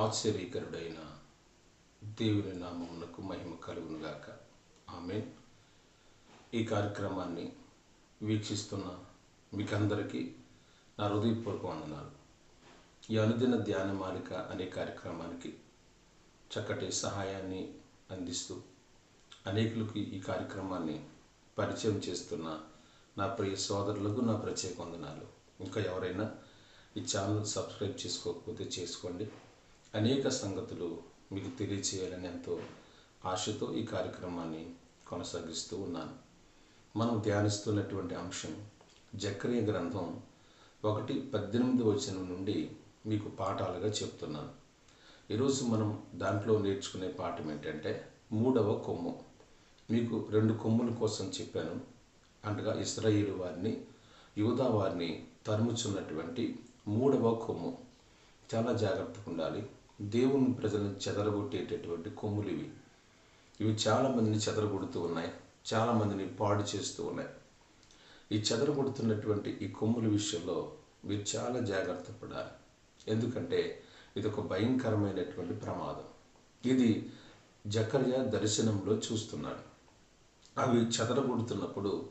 ఆశ్చర్యకరుడైన దేవుని నామమునకు మహిమ కలుగునుగాక. ఆమె ఈ కార్యక్రమాన్ని వీక్షిస్తున్న మీకందరికీ నా హృదయపూర్వక వందనాలు. ఈ అనుదిన ధ్యానమాలిక అనే కార్యక్రమానికి చక్కటి సహాయాన్ని అందిస్తూ అనేకులకు ఈ కార్యక్రమాన్ని పరిచయం చేస్తున్న నా ప్రియ సోదరులకు నా ప్రత్యేక వందనాలు. ఇంకా ఎవరైనా ఈ ఛానల్ సబ్స్క్రైబ్ చేసుకోకపోతే చేసుకోండి. అనేక సంగతులు మీకు తెలియచేయాలని ఎంతో ఆశతో ఈ కార్యక్రమాన్ని కొనసాగిస్తూ ఉన్నాను. మనం ధ్యానిస్తున్నటువంటి అంశం జక్రియ గ్రంథం ఒకటి పద్దెనిమిది వచనం నుండి మీకు పాఠాలుగా చెప్తున్నాను. ఈరోజు మనం దాంట్లో నేర్చుకునే పాఠం ఏంటంటే మూడవ కొమ్ము. మీకు రెండు కొమ్ముల కోసం చెప్పాను. అనగా ఇస్రాయిలు వారిని యూదా వారిని తరుముచున్నటువంటి మూడవ కొమ్ము. చాలా జాగ్రత్తగా ఉండాలి. దేవుని ప్రజలను చెదరగొట్టేటటువంటి కొమ్ములు ఇవి. ఇవి చాలామందిని చెదరగొడుతూ ఉన్నాయి. చాలామందిని పాడు చేస్తూ ఉన్నాయి. ఈ చెదరగొడుతున్నటువంటి ఈ కొమ్ముల విషయంలో మీరు చాలా జాగ్రత్త పడాలి. ఎందుకంటే ఇది ఒక భయంకరమైనటువంటి ప్రమాదం. ఇది జకర్య దర్శనంలో చూస్తున్నాడు. అవి చెదరగొడుతున్నప్పుడు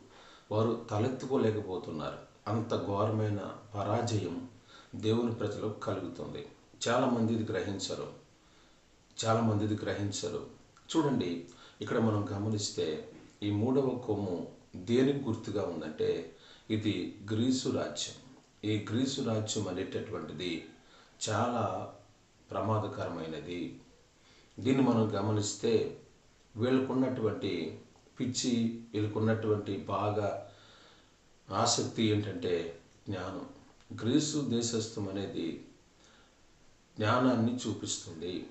వారు తలెత్తుకోలేకపోతున్నారు. అంత ఘోరమైన పరాజయం దేవుని ప్రజలకు కలుగుతుంది. చాలామంది ఇది గ్రహించరు. చాలామంది ఇది గ్రహించరు. చూడండి ఇక్కడ మనం గమనిస్తే ఈ మూడవ కొమ్ము దేనికి గుర్తుగా ఉందంటే ఇది గ్రీసు రాజ్యం. ఈ గ్రీసు రాజ్యం అనేటటువంటిది చాలా ప్రమాదకరమైనది. దీన్ని మనం గమనిస్తే వీళ్ళకున్నటువంటి పిచ్చి వీళ్ళకున్నటువంటి బాగా ఆసక్తి ఏంటంటే జ్ఞానం. గ్రీసు దేశస్థం అనేది జ్ఞానాన్ని చూపిస్తుంది.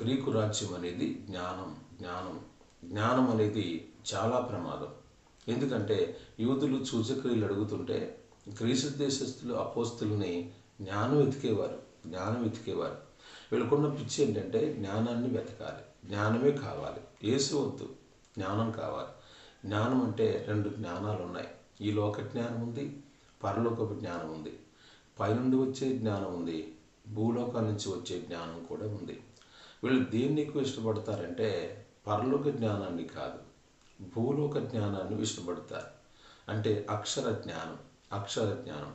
గ్రీకు రాజ్యం అనేది జ్ఞానం జ్ఞానం. జ్ఞానం అనేది చాలా ప్రమాదం. ఎందుకంటే యూదులు సూచక్రియలు అడుగుతుంటే గ్రీసు దేశస్థులు అపోస్తుల్ని జ్ఞానం వెతికేవారు జ్ఞానం వెతికేవారు. వీళ్ళకున్న పిచ్చి ఏంటంటే జ్ఞానాన్ని వెతకాలి. జ్ఞానమే కావాలి. ఏసు వద్దు జ్ఞానం కావాలి. జ్ఞానం అంటే రెండు జ్ఞానాలు ఉన్నాయి. ఈ లోక జ్ఞానం ఉంది పరలోకపు జ్ఞానం ఉంది. పైనుండి వచ్చే జ్ఞానం ఉంది. భూలోకాల నుంచి వచ్చే జ్ఞానం కూడా ఉంది. వీళ్ళు దేన్ని ఎక్కువ ఇష్టపడతారంటే పరలోక జ్ఞానాన్ని కాదు భూలోక జ్ఞానాన్ని ఇష్టపడతారు. అంటే అక్షర జ్ఞానం అక్షర జ్ఞానం.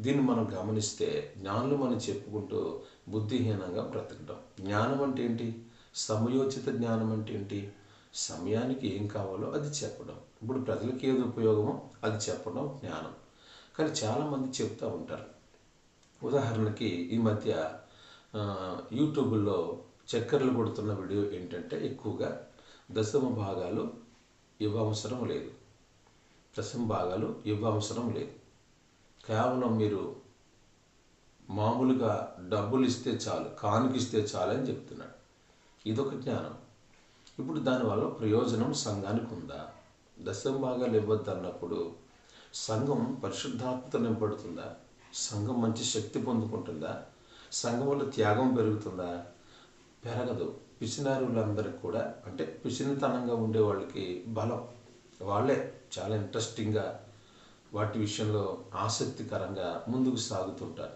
దీన్ని మనం గమనిస్తే జ్ఞానులు మనం చెప్పుకుంటూ బుద్ధిహీనంగా బ్రతకడం జ్ఞానం అంటే ఏంటి? సమయోచిత జ్ఞానం అంటే ఏంటి? సమయానికి ఏం కావాలో అది చెప్పడం. ఇప్పుడు ప్రజలకు ఏది ఉపయోగమో అది చెప్పడం జ్ఞానం. కానీ చాలామంది చెప్తూ ఉంటారు ఉదాహరణకి ఈ మధ్య యూట్యూబ్లో చక్కెరలు కొడుతున్న వీడియో ఏంటంటే ఎక్కువగా దశమ భాగాలు ఇవ్వవసరం లేదు. దశమ భాగాలు ఇవ్వవసరం లేదు. కేవలం మీరు మామూలుగా డబ్బులు ఇస్తే చాలు కానుకిస్తే చాలు అని చెప్తున్నాడు ఇదొక జ్ఞానం. ఇప్పుడు దానివల్ల ప్రయోజనం సంఘానికి ఉందా? దశమ భాగాలు ఇవ్వద్దు అన్నప్పుడు సంఘం పరిశుద్ధాత్మత నింపడుతుందా సంఘం మంచి శక్తి పొందుకుంటుందా? సంఘం వల్ల త్యాగం పెరుగుతుందా? పెరగదు. పిసినారులందరికీ కూడా అంటే పిసినితనంగా ఉండే వాళ్ళకి బలం. వాళ్ళే చాలా ఇంట్రెస్టింగ్గా వాటి విషయంలో ఆసక్తికరంగా ముందుకు సాగుతుంటారు.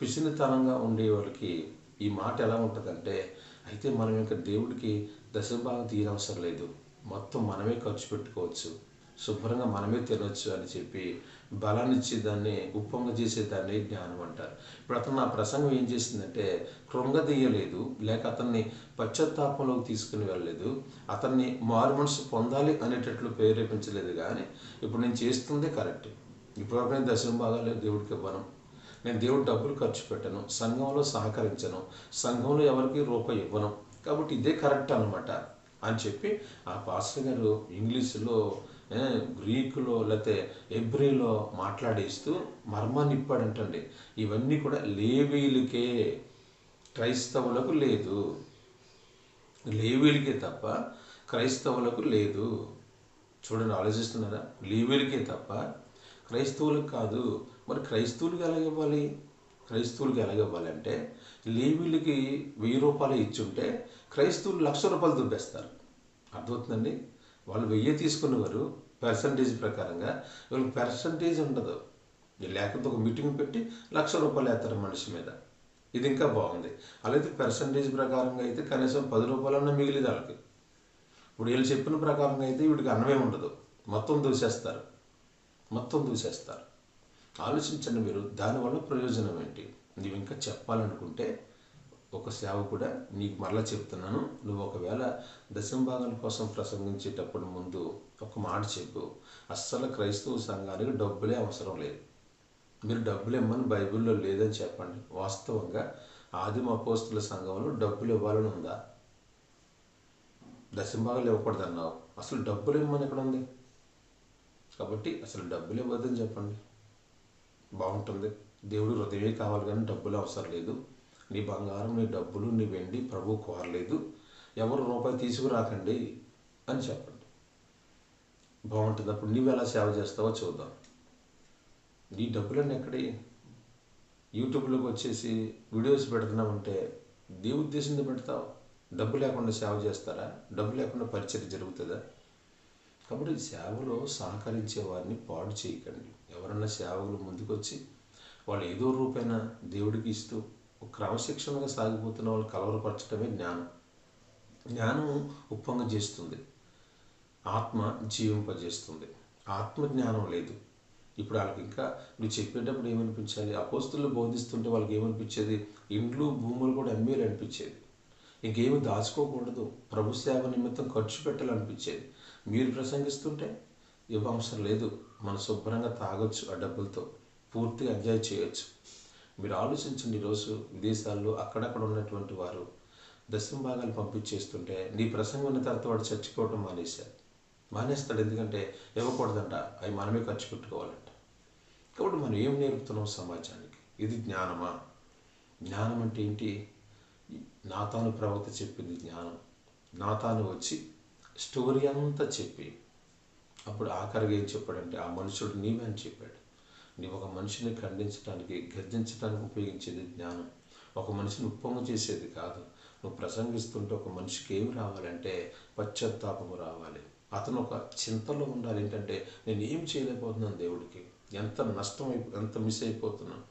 పిసినితనంగా ఉండే వాళ్ళకి ఈ మాట ఎలా ఉంటుందంటే అయితే మనం ఇంకా దేవుడికి దశభాగం తీయనవసరం లేదు. మొత్తం మనమే ఖర్చు పెట్టుకోవచ్చు. శుభ్రంగా మనమే తినొచ్చు అని చెప్పి బలాన్ని దాన్ని ఉప్పొంగ చేసేదాన్ని జ్ఞానం అంటారు. ఇప్పుడు అతను నా ప్రసంగం ఏం చేసిందంటే కృంగదీయలేదు లేక అతన్ని పశ్చాత్తాపంలోకి తీసుకుని వెళ్ళలేదు అతన్ని మారు మనసు పొందాలి అనేటట్లు ప్రేరేపించలేదు కానీ ఇప్పుడు నేను చేస్తుంది కరెక్ట్. ఇప్పటివరకు నేను దశమ భాగాలు దేవుడికి ఇవ్వను. నేను దేవుడు డబ్బులు ఖర్చు పెట్టను సంఘంలో సహకరించను సంఘంలో ఎవరికి రూపాయి ఇవ్వను. కాబట్టి ఇదే కరెక్ట్ అనమాట అని చెప్పి ఆ పాస్టర్ గారు ఇంగ్లీషులో గ్రీకులో లేకపోతే ఎబ్రిలో మాట్లాడేస్తూ మర్మాన్ని ఇప్పాడంటండి. ఇవన్నీ కూడా లేవీలకే క్రైస్తవులకు లేదు. లేవీలకే తప్ప క్రైస్తవులకు లేదు. చూడండి ఆలోచిస్తున్నారా? లేవీలకే తప్ప క్రైస్తవులకు కాదు. మరి క్రైస్తవులకు ఎలాగివ్వాలి క్రైస్తవులకు ఎలాగివ్వాలంటే లేవీలకి వెయ్యి రూపాయలు ఇచ్చుంటే క్రైస్తవులు లక్ష రూపాయలు దుబ్బేస్తారు అర్థమవుతుందండి? వాళ్ళు వెయ్యి తీసుకునేవారు పర్సంటేజ్ ప్రకారంగా. వీళ్ళకి పర్సంటేజ్ ఉండదు. లేకపోతే ఒక మీటింగ్ పెట్టి లక్ష రూపాయలు వేస్తారు మనిషి మీద. ఇది ఇంకా బాగుంది. అలాగే పర్సంటేజ్ ప్రకారంగా అయితే కనీసం పది రూపాయలన్నా మిగిలింది వాళ్ళకి. ఇప్పుడు వీళ్ళు చెప్పిన ప్రకారంగా అయితే వీడికి అన్నమే ఉండదు. మొత్తం దూసేస్తారు. మొత్తం దూసేస్తారు. ఆలోచించండి మీరు దానివల్ల ప్రయోజనం ఏంటి? నువ్వు ఇంకా చెప్పాలనుకుంటే ఒక సేవ కూడా నీకు మరలా చెప్తున్నాను. నువ్వు ఒకవేళ దశంభాగాల కోసం ప్రసంగించేటప్పుడు ముందు ఒక మాట చెప్పు. అస్సలు క్రైస్తవ సంఘానికి డబ్బులే అవసరం లేదు. మీరు డబ్బులు ఇమ్మని బైబిల్లో లేదని చెప్పండి. వాస్తవంగా ఆదిమ అపోస్తుల సంఘంలో డబ్బులు ఇవ్వాలని ఉందా? దశంభాగాలు ఇవ్వకూడదు అన్నావు. అసలు డబ్బులు ఇమ్మని ఎక్కడ ఉంది? కాబట్టి అసలు డబ్బులు ఇవ్వద్దని చెప్పండి. బాగుంటుంది. దేవుడు హృదయమే కావాలి కానీ డబ్బులు అవసరం లేదు. నీ బంగారం నీ డబ్బులు నీ వెండి ప్రభు కోరలేదు. ఎవరు రూపాయి తీసుకురాకండి అని చెప్పండి. బాగుంటుంది అప్పుడు నువ్వు ఎలా సేవ చేస్తావో చూద్దాం. నీ డబ్బులన్నీ ఎక్కడి? యూట్యూబ్లోకి వచ్చేసి వీడియోస్ పెడుతున్నామంటే దే ఉద్దేశంతో పెడతావు? డబ్బు లేకుండా సేవ చేస్తారా? డబ్బు లేకుండా పరిచయం జరుగుతుందా? కాబట్టి సేవలో సహకరించే వారిని పాడు చేయకండి. ఎవరన్నా సేవకులు ముందుకొచ్చి వాళ్ళు ఏదో రూపైన దేవుడికి ఇస్తూ క్రమశిక్షణగా సాగిపోతున్న వాళ్ళు కలవరపరచడమే జ్ఞానం. జ్ఞానం ఉప్పొంగ చేస్తుంది. ఆత్మ జీవింపజేస్తుంది. ఆత్మ జ్ఞానం లేదు. ఇప్పుడు వాళ్ళకి ఇంకా నువ్వు చెప్పేటప్పుడు ఏమనిపించాలి? అపోస్తులు బోధిస్తుంటే వాళ్ళకి ఏమనిపించేది? ఇండ్లు భూములు కూడా అమ్మేలు అనిపించేది ఇంకేమి దాచుకోకూడదు. ప్రభు సేవ నిమిత్తం ఖర్చు పెట్టాలనిపించేది. మీరు ప్రసంగిస్తుంటే ఇవ్వ అవసరం లేదు. మనం శుభ్రంగా తాగొచ్చు ఆ డబ్బులతో. పూర్తిగా ఎంజాయ్ చేయొచ్చు. మీరు ఆలోచించండి ఈరోజు విదేశాల్లో అక్కడక్కడ ఉన్నటువంటి వారు దశమ భాగాలు పంపించేస్తుంటే నీ ప్రసంగం ఉన్న తర్వాత వాడు చచ్చిపోవటం మానేశారు. మానేస్తాడు ఎందుకంటే ఇవ్వకూడదంట అవి మనమే ఖర్చు పెట్టుకోవాలంట. కాబట్టి మనం ఏం నేర్పుతున్నాం సమాజానికి? ఇది జ్ఞానమా? జ్ఞానం అంటే ఏంటి? నాతాను ప్రవక్త చెప్పింది జ్ఞానం. నాతాను వచ్చి స్టోరీ అంతా చెప్పి అప్పుడు ఆఖరిగా ఏం చెప్పాడంటే ఆ మనుషుడు నీవే అని చెప్పాడు. నీవు ఒక మనిషిని ఖండించడానికి గర్జించడానికి ఉపయోగించేది జ్ఞానం. ఒక మనిషిని ఉప్పొంగ చేసేది కాదు. నువ్వు ప్రసంగిస్తుంటే ఒక మనిషికి ఏమి రావాలంటే పశ్చాత్తాపము రావాలి. అతను ఒక చింతలో ఉండాలి. ఏంటంటే నేను ఏం చేయలేకపోతున్నాను దేవుడికి? ఎంత నష్టం అయిపో ఎంత మిస్ అయిపోతున్నాను?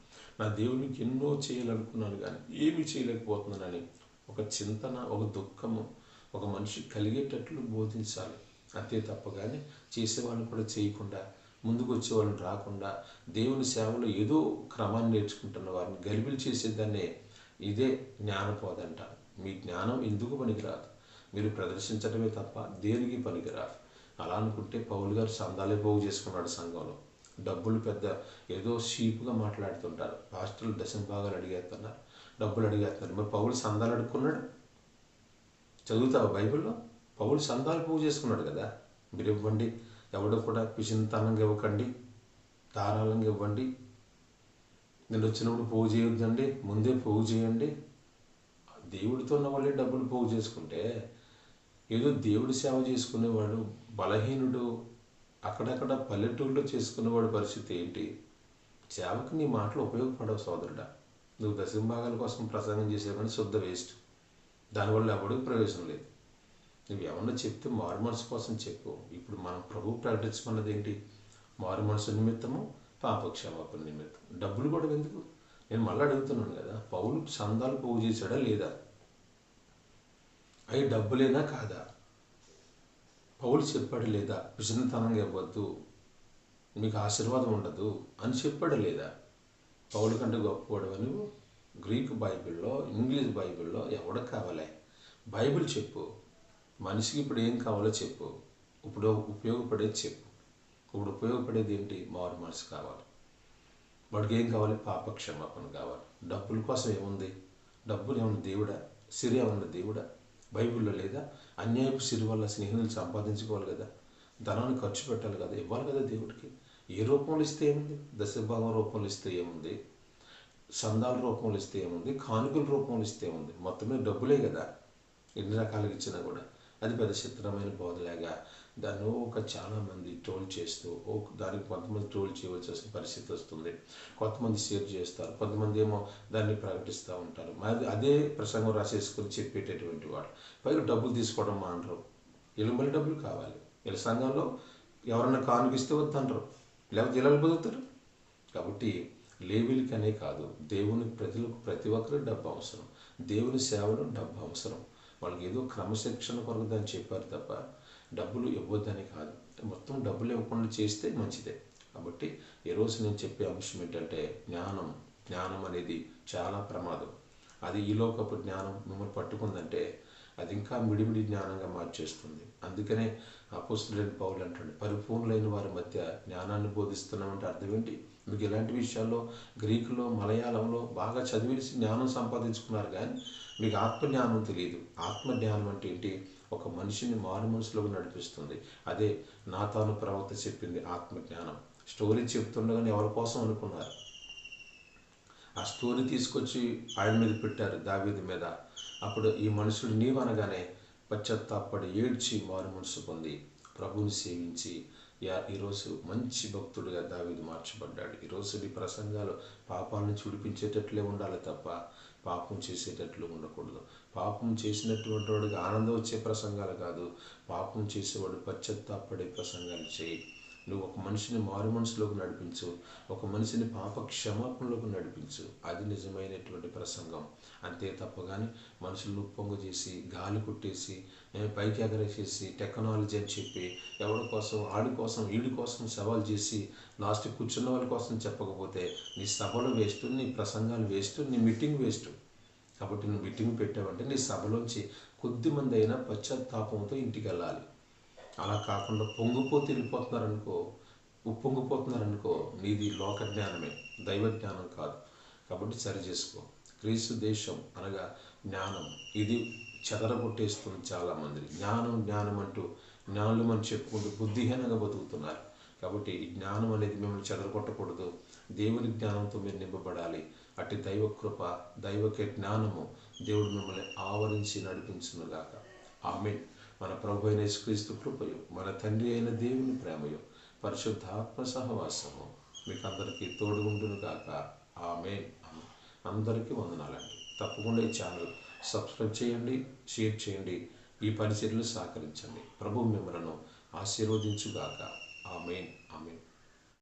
నా దేవునికి ఎన్నో చేయాలనుకున్నాను కానీ ఏమీ చేయలేకపోతున్నానని ఒక చింతన ఒక దుఃఖము ఒక మనిషి కలిగేటట్లు బోధించాలి. అంతే తప్ప కానీ చేసేవాళ్ళు కూడా చేయకుండా ముందుకు వచ్చేవాళ్ళని రాకుండా దేవుని సేవలో ఏదో క్రమాన్ని నేర్చుకుంటున్న వారిని గలిబిలు చేసేదాన్నే ఇదే జ్ఞానపోదంట మీ జ్ఞానం ఎందుకు పనికిరాదు? మీరు ప్రదర్శించడమే తప్ప దేనికి పనికిరాదు? అలా అనుకుంటే పౌలు గారు సందాలే పోగు చేసుకున్నాడు సంఘంలో. డబ్బులు పెద్ద ఏదో షీప్గా మాట్లాడుతుంటారు. పాస్టర్లు దశం భాగాలు అడిగేస్తున్నారు. డబ్బులు అడిగేస్తున్నారు. మరి పౌలు సందాలు అడుక్కున్నాడు? చదువుతావు బైబిల్లో? పౌలు సందాలు పోగు చేసుకున్నాడు కదా. మీరు ఇవ్వండి. ఎవడు కూడా పిచింతనంగా ఇవ్వకండి ధారాళంగా ఇవ్వండి. నేను వచ్చినప్పుడు పోగు చేయొద్దండి ముందే పోగు చేయండి. దేవుడితో ఉన్న వాళ్ళే డబ్బులు పోగు చేసుకుంటే ఏదో దేవుడి సేవ చేసుకునేవాడు బలహీనుడు అక్కడక్కడ పల్లెటూరులో చేసుకునేవాడు పరిస్థితి ఏంటి? సేవకు నీ మాటలు ఉపయోగపడవు సోదరుడా. నువ్వు దశంభాగాల కోసం ప్రసంగం చేసేవని శుద్ధ వేస్ట్ దానివల్ల ఎవడికి ప్రయోజనం లేదు. నువ్వు ఏమన్నా చెప్తే మారు మనసు కోసం చెప్పు. ఇప్పుడు మనం ప్రభు ప్రకటించమన్నది ఏంటి? మారు మనసు నిమిత్తము పాపక్షమాపణ నిమిత్తం. డబ్బులు కూడా ఎందుకు? నేను మళ్ళీ అడుగుతున్నాను కదా పౌలు చందాలు పోగు చేశాడా లేదా? అవి డబ్బులేనా కాదా? పౌలు చెప్పాడు లేదా? విషణతనంగా ఇవ్వద్దు. మీకు ఆశీర్వాదం ఉండదు అని చెప్పాడు లేదా? పౌలు కంటే గొప్పవాడు అని గ్రీకు బైబిల్లో ఇంగ్లీష్ బైబిల్లో ఎవడకు కావాలి. బైబిల్ చెప్పు. మనిషికి ఇప్పుడు ఏం కావాలో చెప్పు. ఇప్పుడు ఉపయోగపడేది చెప్పు. ఇప్పుడు ఉపయోగపడేది ఏంటి? మారు మనసు కావాలి. వాడికి ఏం కావాలి? పాప క్షమాపణ కావాలి. డబ్బుల కోసం ఏముంది? డబ్బులు ఏమన్నా దేవుడా? సిరి ఏమన్నా దేవుడా? బైబిల్లో లేదా? అన్యాయపు సిరి వల్ల స్నేహితులు సంపాదించుకోవాలి కదా. ధనాన్ని ఖర్చు పెట్టాలి కదా. ఇవ్వాలి కదా దేవుడికి. ఏ రూపంలో ఇస్తే ఏముంది? దశభాగం రూపంలో ఇస్తే ఏముంది? సందాల రూపంలో ఇస్తే ఏముంది? కానుకల రూపంలో ఇస్తే ఏముంది? మొత్తమే డబ్బులే కదా. ఎన్ని రకాలుగా ఇచ్చినా కూడా. అది పెద్ద చిత్రమైన బోధలాగా దాన్ని ఒక చాలామంది ట్రోల్ చేస్తూ ఓ దానికి కొంతమంది ట్రోల్ చేయవలసి వస్తే పరిస్థితి వస్తుంది. కొంతమంది షేర్ చేస్తారు. కొంతమంది ఏమో దాన్ని ప్రకటిస్తూ ఉంటారు. మరి అదే ప్రసంగం రాసేసుకొని చెప్పేటటువంటి వాడు. పైగా డబ్బులు తీసుకోవడం మానరు. వీళ్ళ మళ్ళీ డబ్బులు కావాలి. వీళ్ళ సంఘంలో ఎవరన్నా కానుకిస్తే వద్దంటారు. లేకపోతే ఇలా బతుకుతారు కాబట్టి లేవిలికనే కాదు దేవుని ప్రజలకు ప్రతి ఒక్కరు డబ్బు అవసరం. దేవుని సేవలో డబ్బు అవసరం. వాళ్ళకి ఏదో క్రమశిక్షణ కొరకు దాన్ని చెప్పారు తప్ప డబ్బులు ఇవ్వద్దని కాదు. మొత్తం డబ్బులు ఇవ్వకుండా చేస్తే మంచిదే. కాబట్టి ఈరోజు నేను చెప్పే అంశం ఏంటంటే జ్ఞానం. జ్ఞానం అనేది చాలా ప్రమాదం. అది ఈ లోకపు జ్ఞానం మిమ్మల్ని పట్టుకుందంటే అది ఇంకా మిడిమిడి జ్ఞానంగా మార్చేస్తుంది. అందుకనే అపోస్తులైన పౌలు అంటాడు పరిపూర్ణులైన వారి మధ్య జ్ఞానాన్ని బోధిస్తున్నామంటే అర్థం ఏంటి? మీకు ఇలాంటి విషయాల్లో గ్రీకులో మలయాళంలో బాగా చదివేసి జ్ఞానం సంపాదించుకున్నారు కానీ మీకు ఆత్మజ్ఞానం తెలియదు. ఆత్మజ్ఞానం అంటే ఏంటి? ఒక మనిషిని మారు మనసులోకి నడిపిస్తుంది. అదే నా తాను ప్రవక్త చెప్పింది ఆత్మజ్ఞానం. స్టోరీ చెప్తుండగానే ఎవరి కోసం అనుకున్నారు? ఆ స్టోరీ తీసుకొచ్చి ఆయన మీద పెట్టారు దావీది మీద. అప్పుడు ఈ మనుషుడు నీవనగానే పశ్చత్తాపడి ఏడ్చి మారు మనసు పొంది. ప్రభుని సేవించి యా ఈరోజు మంచి భక్తుడిగా దావీదు మార్చబడ్డాడు. ఈరోజు ఈ ప్రసంగాలు పాపాలను చూడిపించేటట్లే ఉండాలి తప్ప పాపం చేసేటట్లు ఉండకూడదు. పాపం చేసినటువంటి వాడికి ఆనందం వచ్చే ప్రసంగాలు కాదు. పాపం చేసేవాడు పశ్చత్తాపడే ప్రసంగాలు చేయి. నువ్వు ఒక మనిషిని మారు మనసులోకి నడిపించు ఒక మనిషిని పాప క్షమాపణలోకి నడిపించు. అది నిజమైనటువంటి ప్రసంగం. అంతే తప్ప కానీ మనుషులు ఉప్పొంగ చేసి గాలి కొట్టేసి పైకి ఎగరేసేసి టెక్నాలజీ అని చెప్పి ఎవరి కోసం ఆడి కోసం వీడి కోసం సవాల్ చేసి లాస్ట్ కూర్చున్న వాళ్ళ కోసం చెప్పకపోతే నీ సభలు వేస్ట్ నీ ప్రసంగాలు వేస్ట్ నీ మీటింగ్ వేస్ట్. కాబట్టి నువ్వు మీటింగ్ పెట్టావంటే నీ సభలోంచి కొద్ది మంది అయినా పశ్చాత్తాపంతో ఇంటికి వెళ్ళాలి. అలా కాకుండా పొంగిపోతే వెళ్ళిపోతున్నారనుకో ఉప్పొంగిపోతున్నారనుకో నీది లోక జ్ఞానమే దైవ జ్ఞానం కాదు. కాబట్టి సరి చేసుకో. క్రీస్తు దేశం అనగా జ్ఞానం. ఇది చెదరగొట్టేస్తుంది చాలామంది. జ్ఞానం జ్ఞానం అంటూ జ్ఞానులు అని చెప్పుకుంటూ బుద్ధిహీనంగా బతుకుతున్నారు. కాబట్టి ఈ జ్ఞానం అనేది మిమ్మల్ని చెదరగొట్టకూడదు. దేవుని జ్ఞానంతో మీరు నింపబడాలి. అట్టి దైవ కృప దైవకే జ్ఞానము దేవుడు మిమ్మల్ని ఆవరించి నడిపించునుగాక. ఆమె మన ప్రభు అయిన యేసుక్రీస్తు కృపయు మన తండ్రి అయిన దేవుని ప్రేమయు పరిశుద్ధాత్మ సహవాసము మీకు అందరికీ తోడుగుండును గాక. ఆమె అందరికీ వందనాలండి. తప్పకుండా ఈ ఛానల్ సబ్స్క్రైబ్ చేయండి షేర్ చేయండి ఈ పరిచర్యలు సహకరించండి. ప్రభు మిమ్మలను ఆశీర్వదించుగాక. ఆమెన్. ఆమెన్.